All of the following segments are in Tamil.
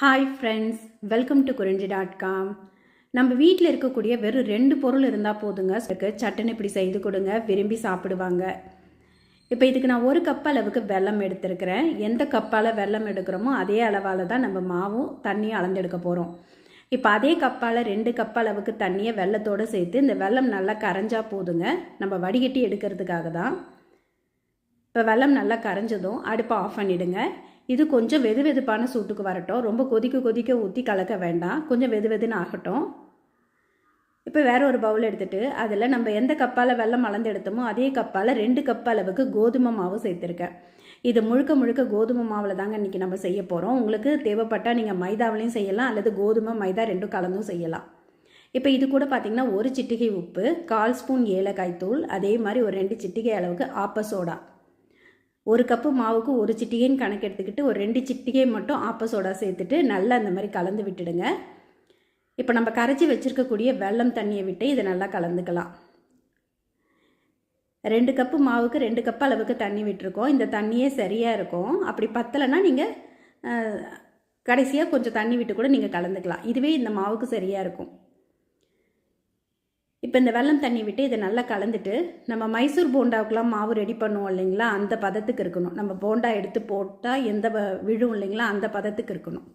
Hi friends welcome to Kurinji dot com நம்ம வீட்டில் இருக்கக்கூடிய வெறும் ரெண்டு பொருள் இருந்தால் போதுங்க. அதுக்கு சட்டுன்னு இப்படி செய்து கொடுங்க விரும்பி சாப்பிடுவாங்க. இப்போ இதுக்கு நான் ஒரு கப் அளவுக்கு வெல்லம் எடுத்திருக்கிறேன். எந்த கப்பால் வெல்லம் எடுக்கிறோமோ அதே அளவால் தான் நம்ம மாவும் தண்ணியும் அளந்தெடுக்க போகிறோம் இப்போ அதே கப்பால் ரெண்டு கப் அளவுக்கு தண்ணியை வெள்ளத்தோடு சேர்த்து இந்த வெல்லம் நல்லா கரைஞ்சா போதுங்க. நம்ம வடிகட்டி எடுக்கிறதுக்காக தான். இப்போ வெல்லம் நல்லா கரைஞ்சதும் அடுப்பை ஆஃப் பண்ணிவிடுங்க இது கொஞ்சம் வெது வெதுப்பான சூட்டுக்கு வரட்டும். ரொம்ப கொதிக்க கொதிக்க ஊற்றி கலக்க வேண்டாம். கொஞ்சம் வெது வெதுன்னு ஆகட்டும். இப்போ வேற ஒரு பவுல் எடுத்துகிட்டு அதில் நம்ம எந்த கப்பால் வெள்ளம் அளந்து எடுத்தோமோ அதே கப்பால் ரெண்டு கப் அளவுக்கு கோதுமை மாவு சேர்த்துருக்கேன். இது முழுக்க முழுக்க கோதுமை மாவில் தாங்க இன்றைக்கி நம்ம செய்ய போகிறோம் உங்களுக்கு தேவைப்பட்டால் நீங்கள் மைதாவிலையும் செய்யலாம் அல்லது கோதுமை மைதா ரெண்டும் கலந்தும் செய்யலாம். இப்போ இது கூட பார்த்தீங்கன்னா ஒரு சிட்டிகை உப்பு கால் ஸ்பூன் ஏலக்காய் தூள் அதே மாதிரி ஒரு ரெண்டு சிட்டிகை அளவுக்கு ஆப்ப சோடா. ஒரு கப்பு மாவுக்கு ஒரு சிட்டிகைன்னு கணக்கு எடுத்துக்கிட்டு ஒரு ரெண்டு சிட்டிகை மட்டும் ஆப்ப சோடா சேர்த்துட்டு நல்லா அந்த மாதிரி கலந்து விட்டுடுங்க. இப்போ நம்ம கரைச்சி வச்சுருக்கக்கூடிய வெல்லம் தண்ணியை விட்டு இதை நல்லா கலந்துக்கலாம். ரெண்டு கப்பு மாவுக்கு ரெண்டு கப் அளவுக்கு தண்ணி விட்டுருக்கோம். இந்த தண்ணியே சரியாக இருக்கும். அப்படி பத்தலைன்னா நீங்கள் கடைசியாக கொஞ்சம் தண்ணி விட்டு கூட நீங்கள் கலந்துக்கலாம். இதுவே இந்த மாவுக்கு சரியாக இருக்கும். இப்போ இந்த வெல்லம் தண்ணி விட்டு இதை நல்லா கலந்துட்டு நம்ம மைசூர் போண்டாவுக்கெலாம் மாவு ரெடி பண்ணுவோம் இல்லைங்களா? அந்த பதத்துக்கு இருக்கணும். நம்ம போண்டா எடுத்து போட்டால் எந்த விழும் இல்லைங்களா? அந்த பதத்துக்கு இருக்கணும்.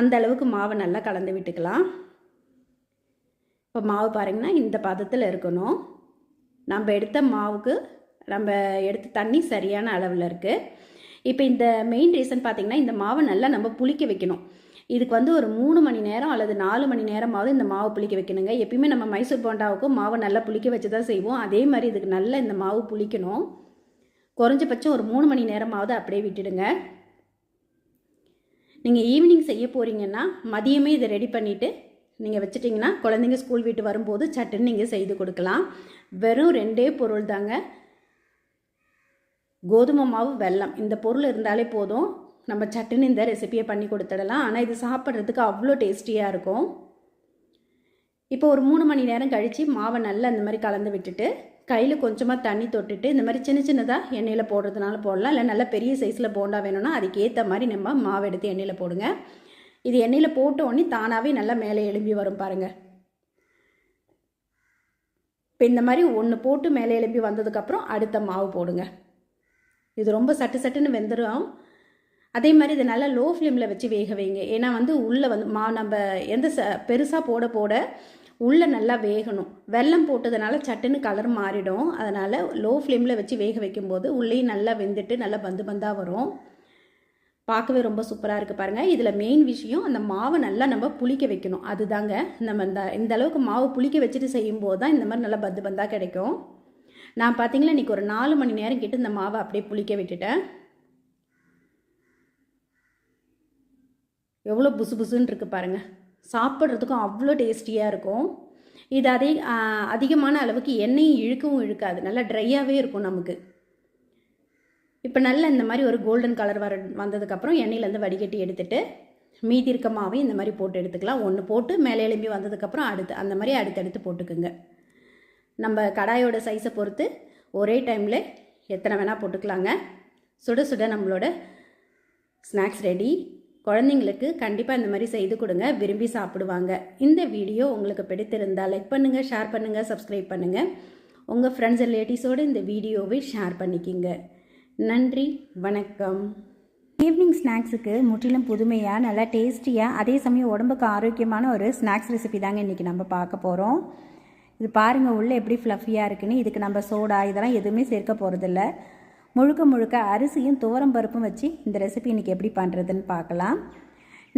அந்த அளவுக்கு மாவை நல்லா கலந்து விட்டுக்கலாம். இப்போ மாவு பாருங்கன்னா இந்த பதத்தில் இருக்கணும். நம்ம எடுத்த மாவுக்கு நம்ம எடுத்த தண்ணி சரியான அளவில் இருக்குது இப்போ இந்த மெயின் ரீசன் பார்த்திங்கன்னா இந்த மாவை நல்லா நம்ம புளிக்க வைக்கணும். இதுக்கு வந்து ஒரு மூணு மணி நேரம் அல்லது நாலு மணி நேரமாவது இந்த மாவு புளிக்க வைக்கணுங்க. எப்பயுமே நம்ம மைசூர் போண்டாவுக்கும் மாவை நல்லா புளிக்க வச்சு தான் செய்வோம். அதே மாதிரி இதுக்கு நல்லா இந்த மாவு புளிக்கணும். குறைஞ்சபட்சம் ஒரு மூணு மணி நேரமாவது அப்படியே விட்டுடுங்க. நீங்கள் ஈவினிங் செய்ய போகிறீங்கன்னா மதியமே இதை ரெடி பண்ணிவிட்டு நீங்கள் வச்சுட்டிங்கன்னா குழந்தைங்க ஸ்கூல் விட்டு வரும்போது சட்டுன்னு நீங்கள் செய்து கொடுக்கலாம். வெறும் ரெண்டே பொருள் தாங்க கோதுமை மாவு வெல்லம். இந்த பொருள் இருந்தாலே போதும். நம்ம சட்டுன்னு இந்த ரெசிபியை பண்ணி கொடுத்துடலாம். ஆனால் இது சாப்பிட்றதுக்கு அவ்வளோ டேஸ்டியாக இருக்கும். இப்போ ஒரு மூணு மணி நேரம் கழித்து மாவை நல்லா இந்த மாதிரி கலந்து விட்டுட்டு கையில் கொஞ்சமாக தண்ணி தொட்டுட்டு இந்த மாதிரி சின்ன சின்னதாக எண்ணெயில் போடுறதுனால போடலாம். இல்லை நல்ல பெரிய சைஸில் போண்டா வேணும்னா அதுக்கேற்ற மாதிரி நம்ம மாவு எடுத்து எண்ணெயில் போடுங்க. இது எண்ணெயில் போட்ட உடனே தானாகவே நல்லா மேலே எழும்பி வரும் பாருங்கள் இப்போ இந்த மாதிரி ஒன்று போட்டு மேலே எழும்பி வந்ததுக்கப்புறம் அடுத்த மாவு போடுங்க. இது ரொம்ப சட்டு சட்டுன்னு வெந்துடும் அதே மாதிரி இதை நல்லா லோ ஃப்ளேமில் வச்சு வேக வைங்க. ஏன்னா வந்து உள்ளே வந்து மா நம்ம எந்த ச பெருசாக போட போட உள்ளே நல்லா வேகணும். வெல்லம் போட்டதுனால சட்டுன்னு கலர் மாறிடும். அதனால் லோ ஃப்ளேமில் வச்சு வேக வைக்கும்போது உள்ளேயும் நல்லா வெந்துட்டு நல்லா பந்து பந்தாக வரும். பார்க்கவே ரொம்ப சூப்பராக இருக்குது பாருங்கள் இதில் மெயின் விஷயம் அந்த மாவை நல்லா நம்ம புளிக்க வைக்கணும். அதுதாங்க. நம்ம இந்த இந்த அளவுக்கு மாவு புளிக்க வச்சுட்டு செய்யும்போது தான் இந்த மாதிரி நல்லா பந்து பந்தாக கிடைக்கும். நான் பார்த்தீங்களா இன்றைக்கி ஒரு நாலு மணி நேரம் கிட்ட இந்த மாவை அப்படியே புளிக்க விட்டுட்டேன். எவ்வளோ புசு புசுன்னு இருக்குது பாருங்கள் சாப்பிட்றதுக்கும் அவ்வளோ டேஸ்டியாக இருக்கும். இது அதே அதிகமான அளவுக்கு எண்ணெயும் இழுக்கவும் இழுக்காது. நல்லா ட்ரையாகவே இருக்கும் நமக்கு. இப்போ நல்லா இந்த மாதிரி ஒரு கோல்டன் கலர் வர வந்ததுக்கப்புறம் எண்ணெயிலேருந்து வடிகட்டி எடுத்துகிட்டு மீதி இருக்க மாவையும் இந்த மாதிரி போட்டு எடுத்துக்கலாம். ஒன்று போட்டு மேலே எலும்பி வந்ததுக்கப்புறம் அடுத்து அந்த மாதிரி அடுத்தடுத்து போட்டுக்குங்க. நம்ம கடாயோட சைஸை பொறுத்து ஒரே டைமில் எத்தனை வேணால் போட்டுக்கலாங்க. சுட சுட நம்மளோட ஸ்நாக்ஸ் ரெடி குழந்தைங்களுக்கு கண்டிப்பாக இந்த மாதிரி செய்து கொடுங்க. விரும்பி சாப்பிடுவாங்க. இந்த வீடியோ உங்களுக்கு பிடித்திருந்தால் லைக் பண்ணுங்கள் ஷேர் பண்ணுங்கள் சப்ஸ்கிரைப் பண்ணுங்கள் உங்கள் ஃப்ரெண்ட்ஸ் ரிலேட்டிவ்ஸோடு இந்த வீடியோவை ஷேர் பண்ணிக்கிங்க. நன்றி வணக்கம். ஈவினிங் ஸ்நாக்ஸுக்கு முற்றிலும் புதுமையாக நல்லா டேஸ்டியாக அதே சமயம் உடம்புக்கு ஆரோக்கியமான ஒரு ஸ்நாக்ஸ் ரெசிபி தாங்க இன்றைக்கி நம்ம பார்க்க போகிறோம் இது பாருங்கள் உள்ளே எப்படி ஃப்ளஃபியாக இருக்குன்னு இதுக்கு நம்ம சோடா இதெல்லாம் எதுவுமே சேர்க்க போகிறதில்ல முழுக்க முழுக்க அரிசியும் துவரம் பருப்பும் வச்சு இந்த ரெசிபி இன்றைக்கி எப்படி பண்ணுறதுன்னு பார்க்கலாம்.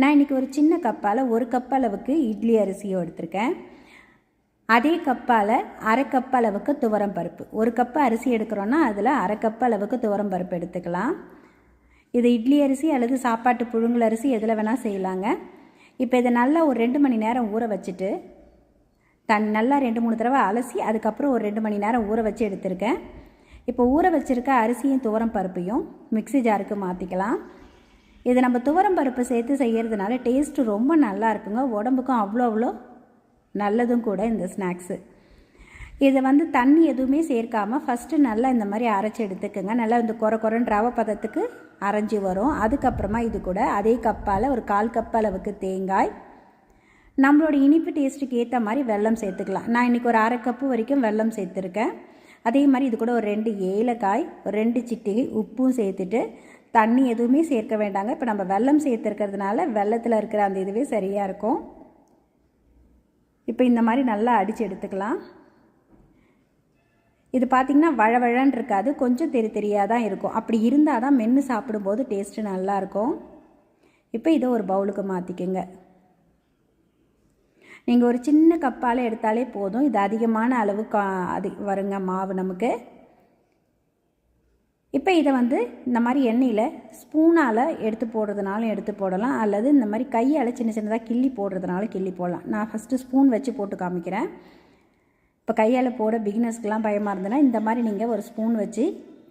நான் இன்றைக்கி ஒரு சின்ன கப்பால் ஒரு கப் அளவுக்கு இட்லி அரிசியும் எடுத்திருக்கேன். அதே கப்பால் அரை கப் அளவுக்கு துவரம் பருப்பு. ஒரு கப்பு அரிசி எடுக்கிறோன்னா அதில் அரை கப் அளவுக்கு துவரம் பருப்பு எடுத்துக்கலாம். இது இட்லி அரிசி அல்லது சாப்பாட்டு புழுங்கல் அரிசி எதில் வேணால் செய்யலாங்க. இப்போ இதை நல்லா ஒரு ரெண்டு மணி நேரம் ஊற வச்சுட்டு தன் நல்லா ரெண்டு மூணு தடவை அலசி அதுக்கப்புறம் ஒரு ரெண்டு மணி நேரம் ஊற வச்சு எடுத்திருக்கேன். இப்போ ஊற வச்சுருக்க அரிசியும் துவரம் பருப்பையும் மிக்சி ஜாருக்கு மாற்றிக்கலாம் இது நம்ம துவரம் பருப்பு சேர்த்து செய்கிறதுனால டேஸ்ட்டு ரொம்ப நல்லா இருக்குங்க. உடம்புக்கும் அவ்வளோ அவ்வளோ நல்லதும் கூட இந்த ஸ்நாக்ஸு இதை வந்து தண்ணி எதுவுமே சேர்க்காமல் ஃபஸ்ட்டு நல்லா இந்த மாதிரி அரைச்சி எடுத்துக்கோங்க. நல்லா இந்த குறை குறைன்னு ரவை பதத்துக்கு அரைஞ்சி வரும். அதுக்கப்புறமா இது கூட அதே கப்பால் ஒரு கால் கப் அளவுக்கு தேங்காய். நம்மளோட இனிப்பு டேஸ்ட்டுக்கு ஏற்ற மாதிரி வெல்லம் சேர்த்துக்கலாம். நான் இன்றைக்கி ஒரு அரை கப்பு வரைக்கும் வெல்லம் சேர்த்துருக்கேன். அதே மாதிரி இது கூட ஒரு ரெண்டு ஏலக்காய் ஒரு ரெண்டு சிட்டிகை உப்பும் சேர்த்துட்டு தண்ணி எதுவுமே சேர்க்க வேண்டாங்க. இப்போ நம்ம வெல்லம் சேர்த்துருக்கிறதுனால வெள்ளத்தில் இருக்கிற அந்த இதுவே சரியாக இருக்கும். இப்போ இந்த மாதிரி நல்லா அடித்து எடுத்துக்கலாம். இது பார்த்திங்கன்னா வழவழன்னு இருக்காது கொஞ்சம் தெரி தெரியாக தான் இருக்கும். அப்படி இருந்தால் தான் மென்று சாப்பிடும்போது டேஸ்ட்டு நல்லாயிருக்கும் இப்போ இதை ஒரு பவுலுக்கு மாற்றிக்கோங்க நீங்கள் ஒரு சின்ன கப்பால் எடுத்தாலே போதும். இது அதிகமான அளவு கா அது வருங்க மாவு நமக்கு. இப்போ இதை வந்து இந்த மாதிரி எண்ணெயில் ஸ்பூனால் எடுத்து போடுறதுனாலும் எடுத்து போடலாம். அல்லது இந்த மாதிரி கையால் சின்ன சின்னதாக கிள்ளி போடுறதுனாலும் கிள்ளி போடலாம். நான் ஃபஸ்ட்டு ஸ்பூன் வச்சு போட்டு காமிக்கிறேன். இப்போ கையால் போட பிகினர்ஸ்க்கெலாம் பயமாக இருந்ததுன்னா இந்த மாதிரி நீங்கள் ஒரு ஸ்பூன் வச்சு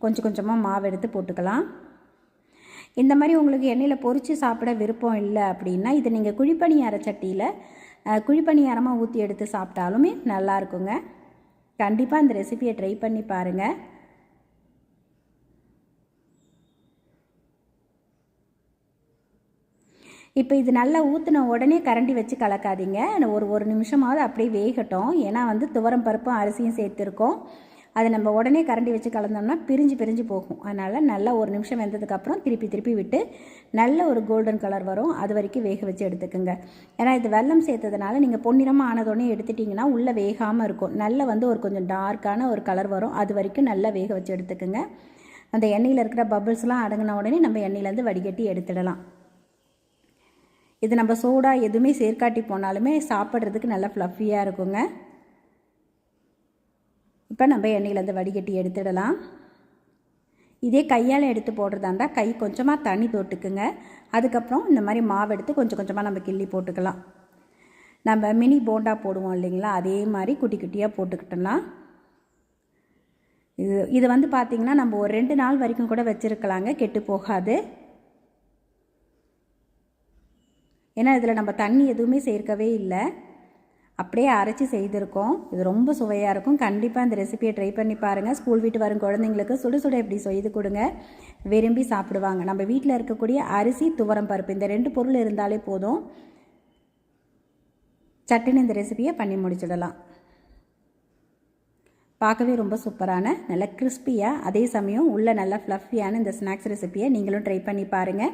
கொஞ்சம் கொஞ்சமாக மாவு எடுத்து போட்டுக்கலாம். இந்த மாதிரி உங்களுக்கு எண்ணெயில் பொறிச்சு சாப்பிட விருப்பம் இல்லை அப்படின்னா இதை நீங்கள் குழிப்பணியார சட்டியில் குழிப்பணியாரமாக ஊற்றி எடுத்து சாப்பிட்டாலுமே நல்லா இருக்குங்க கண்டிப்பாக இந்த ரெசிபியை ட்ரை பண்ணி பாருங்கள் இப்போ இது நல்லா ஊற்றின உடனே கரண்டி வச்சு கலக்காதீங்க. ஒரு ஒரு நிமிஷமாவது அப்படியே வேகட்டும். ஏன்னா வந்து துவரம் பருப்பும் அரிசியும் சேர்த்துருக்கோம். அதை நம்ம உடனே கரண்டி வச்சு கலந்தோம்னா பிரிஞ்சு பிரிஞ்சு போகும். அதனால் நல்லா ஒரு நிமிஷம் வெந்ததுக்கப்புறம் திருப்பி திருப்பி விட்டு நல்ல ஒரு கோல்டன் கலர் வரும். அது வரைக்கும் வேக வச்சு எடுத்துக்கோங்க. ஏன்னா இது வெல்லம் சேர்த்ததுனால நீங்கள் பொன்னிறமாக ஆனதோடனே எடுத்துட்டிங்கன்னா உள்ளே வேகாமல் இருக்கும். நல்ல வந்து ஒரு கொஞ்சம் டார்க்கான ஒரு கலர் வரும். அது வரைக்கும் நல்லா வேக வச்சு எடுத்துக்கோங்க. அந்த எண்ணெயில் இருக்கிற பபிள்ஸ்லாம் அடங்கின உடனே நம்ம எண்ணெயிலேருந்து வடிகட்டி எடுத்துடலாம். இது நம்ம சோடா எதுவுமே சேர்க்காட்டி போனாலுமே சாப்பிட்றதுக்கு நல்லா ஃப்ளஃபியாக இருக்குங்க. இப்போ நம்ம எண்ணெயிலேருந்து வடிகட்டி எடுத்துடலாம். இதே கையால் எடுத்து போடுறதா இருந்தால் கை கொஞ்சமாக தண்ணி தொட்டுக்குங்க. அதுக்கப்புறம் இந்த மாதிரி மாவு எடுத்து கொஞ்சம் கொஞ்சமாக நம்ம கிள்ளி போட்டுக்கலாம். நம்ம மினி போண்டா போடுவோம் இல்லைங்களா? அதே மாதிரி குட்டி குட்டியாக போட்டுக்கிட்டோம்னா இது இது வந்து பார்த்திங்கன்னா நம்ம ஒரு ரெண்டு நாள் வரைக்கும் கூட வச்சுருக்கலாங்க. கெட்டு போகாது. ஏன்னா இதில் நம்ம தண்ணி எதுவுமே சேர்க்கவே இல்லை. அப்படியே அரைச்சி செய்திருக்கோம். இது ரொம்ப சுவையாக இருக்கும். கண்டிப்பாக இந்த ரெசிபியை ட்ரை பண்ணி பாருங்கள் ஸ்கூல் வீட்டு வரும் குழந்தைங்களுக்கு சுட சுட இப்படி செய்து கொடுங்க. விரும்பி சாப்பிடுவாங்க. நம்ம வீட்டில் இருக்கக்கூடிய அரிசி துவரம் பருப்பு இந்த ரெண்டு பொருள் இருந்தாலே போதும். சட்டுன்னு இந்த ரெசிபியை பண்ணி முடிச்சிடலாம். பார்க்கவே ரொம்ப சூப்பரான நல்ல கிறிஸ்பியாக அதே சமயம் உள்ள நல்ல ஃப்ளஃபியான இந்த ஸ்நாக்ஸ் ரெசிபியை நீங்களும் ட்ரை பண்ணி பாருங்கள்